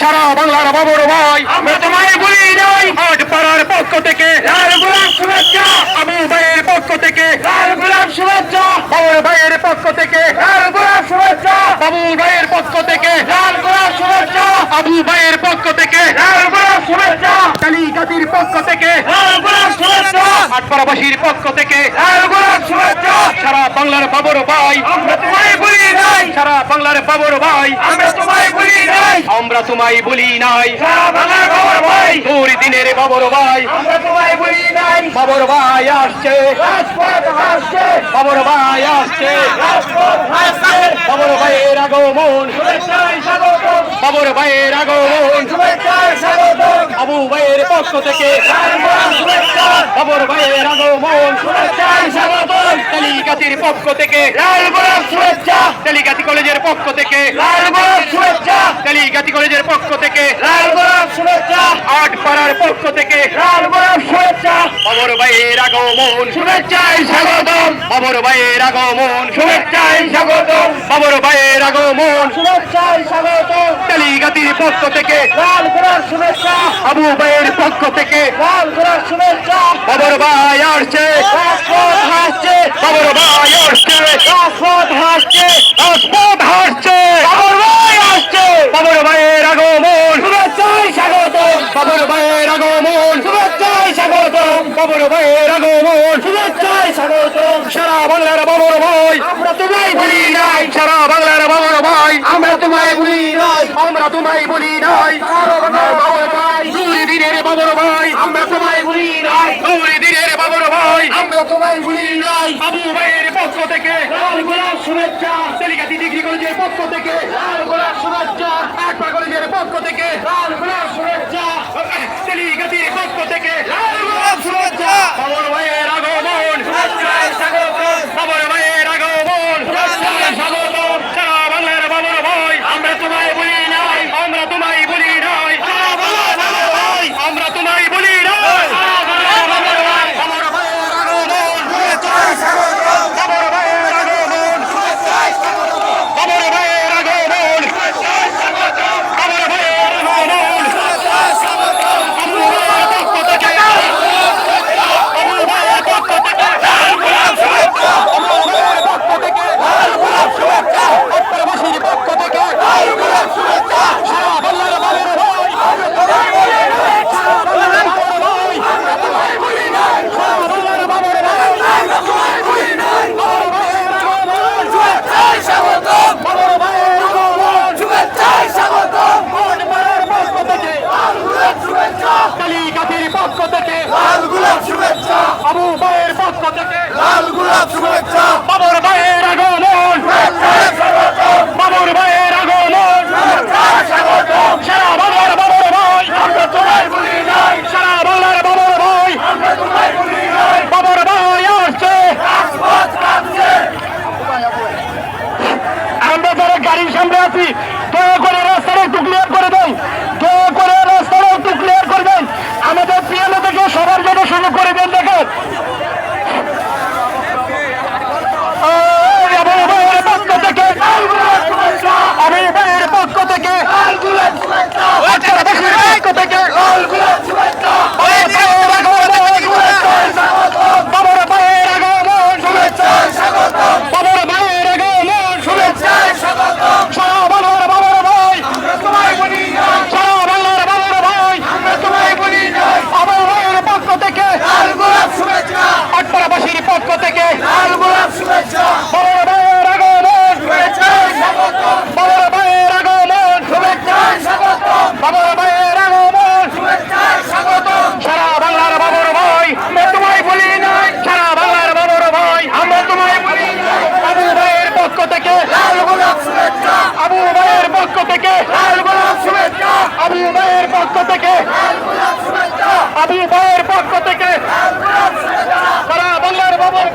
সারা বাংলার বাবর ভাই। আমরা তোমায় বলি নাই পাড়ার পক্ষ থেকে লাল গোলাপ শুভেচ্ছা। আবু ভাইয়ের পক্ষ থেকে লাল গোলাপ শুভেচ্ছা। বাবর ভাইয়ের পক্ষ থেকে লাল গোলাপ শুভেচ্ছা। বাবু ভাইয়ের পক্ষ থেকে লাল গোলাপ শুভেচ্ছা। আবু ভাইয়ের পক্ষ থেকে লাল গোলাপ শুভেচ্ছা। কালীকাতির পক্ষ থেকে লাল গোলাপ শুভেচ্ছা। আটপাড়াবাসীর পক্ষ থেকে লাল গোলাপ শুভেচ্ছা। সারা বাংলার বাবর ভাই। আমরা তোমায় সারা বাংলার বাবর ভাই। আমরা তোমায় বলি নাই। আমরা তোমায় বলি নাই। সারা বাংলার বাবার ভাই। দুর দিনের বাবর ভাই। আমরা তোমায় বলি নাই। বাবর ভাই আসছে। রাজপথ ভাই আসছে। রাজপথ ভাইয়ের আগমন। বাবর ভাইয়ের আগমন। আবু ভাইয়ের পক্ষ থেকে। বাবর ভাইয়ের আগমন। শুভেচ্ছায় কালীকাতির পক্ষ থেকে। লাল গোলাপ শুভেচ্ছা। কালীকাতি কলেজের পক্ষ থেকে। লাল গোলাপ শুভেচ্ছা। কালীকাতি কলেজের পক্ষ থেকে। লাল গোলাপ শুভেচ্ছা। আট পাড়ার পক্ষ থেকে। লাল গোলাপ শুভেচ্ছা। বাবর ভাইয়ের আগমন। শুভেচ্ছায় স্বাগতম। বাবর ভাইয়ের আগমন। শুভেচ্ছায় স্বাগতম। বাবর ভাইয়ের আগমন। শুভেচ্ছায় স্বাগতম। কালীকাতির পক্ষ থেকে। লাল গোলাপ শুভেচ্ছা। আবু ভাইয়ের পক্ষ থেকে। লাল গোলাপ শুভেচ্ছা। বাবর ভাই আসছে। হাসছে বাবর ভাই আসছে। রাজপথ হাসছে রাজপথ হাসছে বাবর ভাই আসছে। বাবর ভাইয়ের আগমন। শুভেচ্ছায় স্বাগতম। বাবর ভাইয়ের আগমন। শুভেচ্ছায় স্বাগতম। বাবর ভাইয়ের আগমন। শুভেচ্ছায় স্বাগতম। সারা বাংলার বাবর ভাই। আমরা তোমায় বলি নাই। সারা বাংলার বাবর ভাই। আমরা তোমায় বলি নাই। আমরা তোমায় বলি নাই। বাবর ভাই। দুই দিনের বাবর ভাই। আমরা তোমায় বলি নাই। ভাই আমরা তোমায় ভুলি নাই। আবু ভাইয়ের পক্ষ থেকে লাল গোলাপ শুভেচ্ছা। তেলিকাতি ডিগ্রি কলেজের পক্ষ থেকে লাল গোলাপ শুভেচ্ছা। আকবর কলেজের পক্ষ থেকে লাল গোলাপ শুভেচ্ছা। তেলিকাতির পক্ষ থেকে লাল গোলাপ শুভেচ্ছা বাবর ভাইয়ের আগমন শুভেচ্ছায় স্বাগতম বাবর ভাইয়ের আগমন শুভেচ্ছায় স্বাগতম সারা বাংলার বাবর ভাই আমরা তোমায় বলি নাই আমরা তোমায় বলি নাই সারা বাংলার বাবর ভাই আমরা তোমায় বলি নাই সারা বাংলার বাবর ভাই বাবর ভাইয়ের আগমন শুভেচ্ছায় স্বাগতম বাবর ভাইয়ের আগমন শুভেচ্ছায় স্বাগতম বাবর ভাইয়ের আগমন শুভেচ্ছায় স্বাগতম বাবর ভাইয়ের আগমন শুভেচ্ছায় স্বাগতম আবু ভাইয়ের পক্ষ থেকে আবু ভাইয়ের পক্ষ থেকে লাল গোলাপ শুভেচ্ছা আবু ভাইয়ের পক্ষ থেকে লাল গোলাপ শুভেচ্ছা আত্মবাসীর পক্ষ থেকে লাল গোলাপ শুভেচ্ছা সারা বাংলার বাবর ভাই আমরা তোমায় বলি নাই সারা বাংলার বাবর ভাই আমরা তোমায় বলি নাই সারা বাংলার বাবর ভাই আমরা তোমায় বলি নাই বাবর ভাইয়ের আগমন শুভেচ্ছায় স্বাগতম বাবর ভাইয়ের আগমন শুভেচ্ছায় স্বাগতম আটপাড়ার পক্ষ থেকে লাল গোলাপ শুভেচ্ছা কালীকাতির পক্ষ থেকে লাল গোলাপ শুভেচ্ছা আবু ভাইয়ের পক্ষ থেকে লাল গোলাপ শুভেচ্ছা বাবর ভাইয়ের আগমন। বাবর ভাইয়ের আগমন। সারা বাংলার বাবর ভাই। সারা বাংলার বাবর ভাই। বাবর ভাই আসছে। আমরা যারা গাড়ির সামনে আছি আমাদের পিয়ানো থেকে সবার জন্য সুযোগ করে দেন দেখেন এই আবু ভাইয়ের পক্ষ থেকে লাল গোলাপ শুভেচ্ছা আবু ভাইয়ের পক্ষ থেকে লাল গোলাপ শুভেচ্ছা আটকাবাসীর পক্ষ থেকে লাল গোলাপ শুভেচ্ছা বাবর ভাইয়ের আগমন শুভেচ্ছায় স্বাগতম বাবর ভাইয়ের আগমন শুভেচ্ছায় স্বাগতম বাবর ভাইয়ের আগমন শুভেচ্ছায় স্বাগতম সারা বাংলার বাবর ভাই আমরা তোমায় বলি নাই সারা বাংলার বাবর ভাই আমরা তোমায় বলি নাই আবু ভাইয়ের পক্ষ থেকে লাল গোলাপ শুভেচ্ছা আটপাড়াবাসীর পক্ষ থেকে লাল গোলাপ শুভেচ্ছা বাবর ভাইয়ের আগমন শুভেচ্ছায় স্বাগতম বাবর ভাইয়ের আগমন শুভেচ্ছায় স্বাগতম বাবর ভাইয়ের আগমন শুভেচ্ছায় স্বাগতম সারা বাংলার বাবর ভাই আমরা তোমায় বলি নাই সারা বাংলার বাবর ভাই আমরা তোমায় বলি নাই আবু ভাইয়ের পক্ষ থেকে লাল গোলাপ শুভেচ্ছা আবু ভাইয়ের পক্ষ থেকে লাল গোলাপ শুভেচ্ছা আবু ভাইয়ের পক্ষ থেকে আমি ভাইয়ের পক্ষ থেকে সারা বাংলার বাবর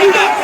Thank you.